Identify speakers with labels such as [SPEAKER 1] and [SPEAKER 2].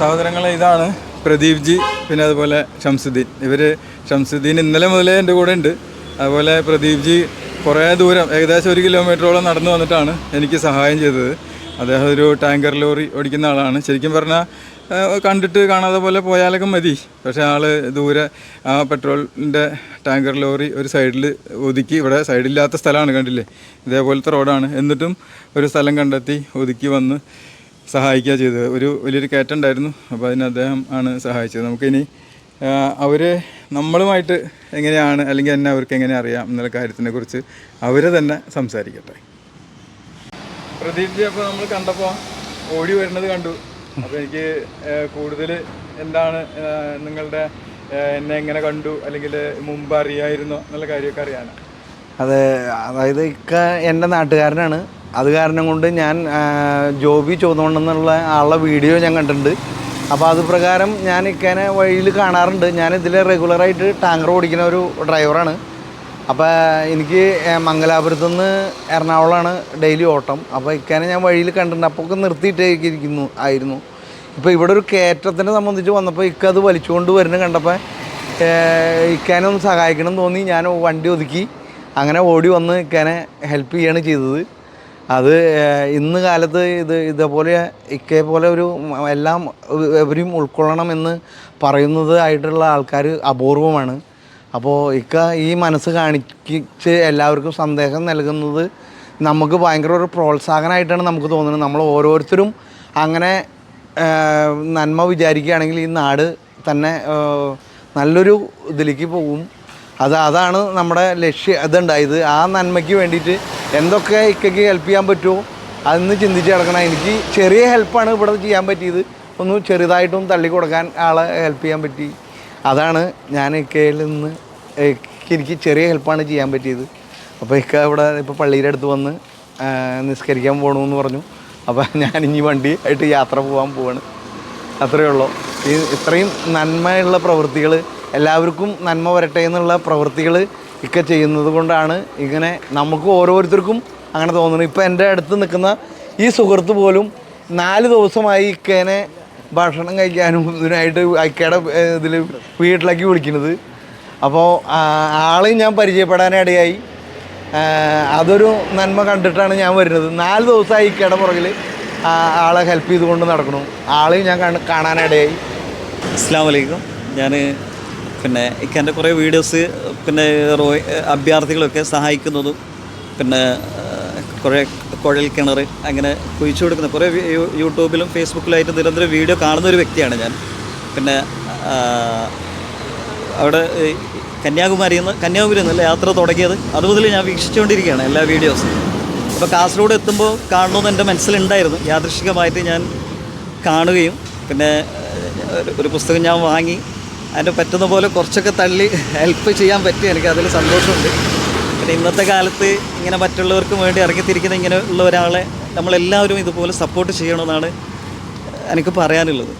[SPEAKER 1] സഹോദരങ്ങളെ ഇതാണ് പ്രദീപ് ജി പിന്നെ അതുപോലെ ഷംസുദ്ദീൻ. ഇവർ ഷംസുദ്ദീൻ ഇന്നലെ മുതലേ എന്റെ കൂടെ ഉണ്ട്. അതുപോലെ പ്രദീപ് ജി കുറേ ദൂരം ഏകദേശം ഒരു കിലോമീറ്ററോളം നടന്നു വന്നിട്ടാണ് എനിക്ക് സഹായം ചെയ്തത്. അദ്ദേഹം ഒരു ടാങ്കർ ലോറി ഓടിക്കുന്ന ആളാണ്. ശരിക്കും പറഞ്ഞാൽ കണ്ടിട്ട് കാണാതെ പോലെ പോയാലൊക്കെ മതി. പക്ഷേ ആൾ ദൂരെ ആ പെട്രോളിന്റെ ടാങ്കർ ലോറി ഒരു സൈഡിൽ ഒതുക്കി ഇവിടെ സൈഡില്ലാത്ത സ്ഥലമാണ് കണ്ടില്ലേ? ഇതേപോലത്തെ റോഡാണ്. എന്നിട്ടും ഒരു സ്ഥലം കണ്ടെത്തി ഒതുക്കി വന്ന് സഹായിക്കുക ചെയ്തത്. ഒരു വലിയൊരു കയറ്റം ഉണ്ടായിരുന്നു. അപ്പോൾ അതിന് അദ്ദേഹം ആണ് സഹായിച്ചത്. നമുക്കിനി അവരെ നമ്മളുമായിട്ട് എങ്ങനെയാണ് അല്ലെങ്കിൽ എന്നെ അവർക്ക് എങ്ങനെ അറിയാം എന്നുള്ള കാര്യത്തിനെ കുറിച്ച് അവർ തന്നെ സംസാരിക്കട്ടെ. ജി അപ്പോൾ നമ്മൾ കണ്ടപ്പോൾ ഓടി വരുന്നത് കണ്ടു. അപ്പോൾ എനിക്ക് കൂടുതൽ എന്താണ് നിങ്ങളുടെ എന്നെ എങ്ങനെ കണ്ടു അല്ലെങ്കിൽ മുമ്പ് അറിയായിരുന്നോ എന്നുള്ള കാര്യമൊക്കെ അറിയാനാണ്.
[SPEAKER 2] അതെ അതായത് ഇക്ക എന്റെ നാട്ടുകാരനാണ്. അത് കാരണം കൊണ്ട് ഞാൻ ജോബി ചോദോണ്ടെന്നുള്ള ആളുടെ വീഡിയോ ഞാൻ കണ്ടിട്ടുണ്ട്. അപ്പോൾ അത് പ്രകാരം ഞാൻ ഇക്കനെ വഴിയിൽ കാണാറുണ്ട്. ഞാൻ ഇതിൽ റെഗുലറായിട്ട് ടാങ്കർ ഓടിക്കുന്ന ഒരു ഡ്രൈവറാണ്. അപ്പോൾ എനിക്ക് മംഗലാപുരത്ത് നിന്ന് എറണാകുളമാണ് ഡെയിലി ഓട്ടം. അപ്പോൾ ഇക്കനെ ഞാൻ വഴിയിൽ കണ്ടിട്ടുണ്ട്. അപ്പോൾ ഒക്കെ നിർത്തിയിട്ടേക്കിരിക്കുന്നു ആയിരുന്നു. ഇപ്പോൾ ഇവിടെ ഒരു കയറ്റത്തിനെ സംബന്ധിച്ച് വന്നപ്പോൾ ഇക്ക അത് വലിച്ചുകൊണ്ട് വരുന്നത് കണ്ടപ്പോൾ ഇക്കാനെ ഒന്ന് സഹായിക്കണം തോന്നി. ഞാൻ വണ്ടി ഒതുക്കി അങ്ങനെ ഓടി വന്ന് ഇക്കാനെ ഹെൽപ്പ് ചെയ്യാണ് ചെയ്തത്. അത് ഇന്ന് കാലത്ത് ഇത് ഇതേപോലെ ഇക്കേ പോലെ ഒരു എല്ലാം എവരും ഉൾക്കൊള്ളണം എന്ന് പറയുന്നത് ആയിട്ടുള്ള ആൾക്കാർ അപൂർവമാണ്. അപ്പോൾ ഇക്ക ഈ മനസ്സ് കാണിച്ച് എല്ലാവർക്കും സന്ദേശം നൽകുന്നത് നമുക്ക് ഭയങ്കര ഒരു പ്രോത്സാഹനമായിട്ടാണ് നമുക്ക് തോന്നുന്നത്. നമ്മൾ ഓരോരുത്തരും അങ്ങനെ നന്മ വിചാരിക്കുകയാണെങ്കിൽ ഈ നാട് തന്നെ നല്ലൊരു ഇതിലേക്ക് പോകും. അത് അതാണ് നമ്മുടെ ലക്ഷ്യം അതുണ്ടായത്. ആ നന്മയ്ക്ക് വേണ്ടിയിട്ട് എന്തൊക്കെ ഇക്കയ്ക്ക് ഹെൽപ്പ് ചെയ്യാൻ പറ്റുമോ അതൊന്ന് ചിന്തിച്ച് കിടക്കണം എനിക്ക് ചെറിയ ഹെൽപ്പാണ് ഇവിടെ ചെയ്യാൻ പറ്റിയത്. ഒന്ന് ചെറുതായിട്ടും തള്ളി കൊടുക്കാൻ ആളെ ഹെൽപ്പ് ചെയ്യാൻ പറ്റി. അതാണ് ഞാൻ ഇക്കയിൽ നിന്ന് എനിക്ക് ചെറിയ ഹെൽപ്പാണ് ചെയ്യാൻ പറ്റിയത്. അപ്പോൾ ഇക്ക ഇവിടെ ഇപ്പോൾ പള്ളിയുടെ അടുത്ത് വന്ന് നിസ്കരിക്കാൻ പോകണമെന്ന് പറഞ്ഞു. അപ്പോൾ ഞാൻ ഇനി വണ്ടി ആയിട്ട് യാത്ര പോകാൻ പോവാണ്. അത്രയേ ഉള്ളൂ. ഈ ഇത്രയും നന്മയുള്ള പ്രവൃത്തികൾ എല്ലാവർക്കും നന്മ വരട്ടെ എന്നുള്ള പ്രവൃത്തികൾ ഇക്ക ചെയ്യുന്നത് കൊണ്ടാണ് ഇങ്ങനെ നമുക്ക് ഓരോരുത്തർക്കും അങ്ങനെ തോന്നുന്നത്. ഇപ്പം എന്റെ അടുത്ത് നിൽക്കുന്ന ഈ സുഹൃത്ത് പോലും നാല് ദിവസമായി ഇക്കേനെ ഭക്ഷണം കഴിക്കാനും ഇതിനായിട്ട് അയക്കയുടെ ഇതിൽ വീട്ടിലേക്ക് വിളിക്കുന്നത്. അപ്പോൾ ആളെയും ഞാൻ പരിചയപ്പെടാനിടയായി. അതൊരു നന്മ കണ്ടിട്ടാണ് ഞാൻ വരുന്നത്. നാല് ദിവസമായി ഇക്കയുടെ പുറകിൽ ആളെ ഹെൽപ്പ് ചെയ്തുകൊണ്ട് നടക്കണം ആളെയും ഞാൻ കാണ- കാണാനിടയായി.
[SPEAKER 3] അസ്സാം വലൈക്കും ഞാൻ പിന്നെ ഇക്കെന്റെ കുറേ വീഡിയോസ് പിന്നെ റോ അഭ്യർത്ഥികളൊക്കെ സഹായിക്കുന്നതും പിന്നെ കുറേ കുഴൽ കിണർ അങ്ങനെ കുഴിച്ചു കൊടുക്കുന്ന കുറേ യൂട്യൂബിലും ഫേസ്ബുക്കിലായിട്ട് നിരന്തരം വീഡിയോ കാണുന്ന ഒരു വ്യക്തിയാണ് ഞാൻ. പിന്നെ അവിടെ കന്യാകുമാരി കന്യാകുമാരിയിൽ നിന്ന് കന്യാകുമാരി നിന്നല്ല യാത്ര തുടങ്ങിയത്? അതുമുതൽ ഞാൻ വീക്ഷിച്ചുകൊണ്ടിരിക്കുകയാണ് എല്ലാ വീഡിയോസും. അപ്പോൾ കാസർഗോഡ് എത്തുമ്പോൾ കാണണമെന്ന് എന്റെ മനസ്സിലുണ്ടായിരുന്നു. യാദൃശികമായിട്ട് ഞാൻ കാണുകയും പിന്നെ ഒരു പുസ്തകം ഞാൻ വാങ്ങി അതിന്റെ പറ്റുന്ന പോലെ കുറച്ചൊക്കെ തള്ളി ഹെൽപ്പ് ചെയ്യാൻ പറ്റി. എനിക്ക് അതിൽ സന്തോഷമുണ്ട്. പിന്നെ ഇന്നത്തെ കാലത്ത് ഇങ്ങനെ മറ്റുള്ളവർക്ക് വേണ്ടി ഇറങ്ങിത്തിരിക്കുന്ന ഇങ്ങനെ ഉള്ള ഒരാളെ നമ്മളെല്ലാവരും ഇതുപോലെ സപ്പോർട്ട് ചെയ്യണമെന്നാണ് എനിക്ക് പറയാനുള്ളത്.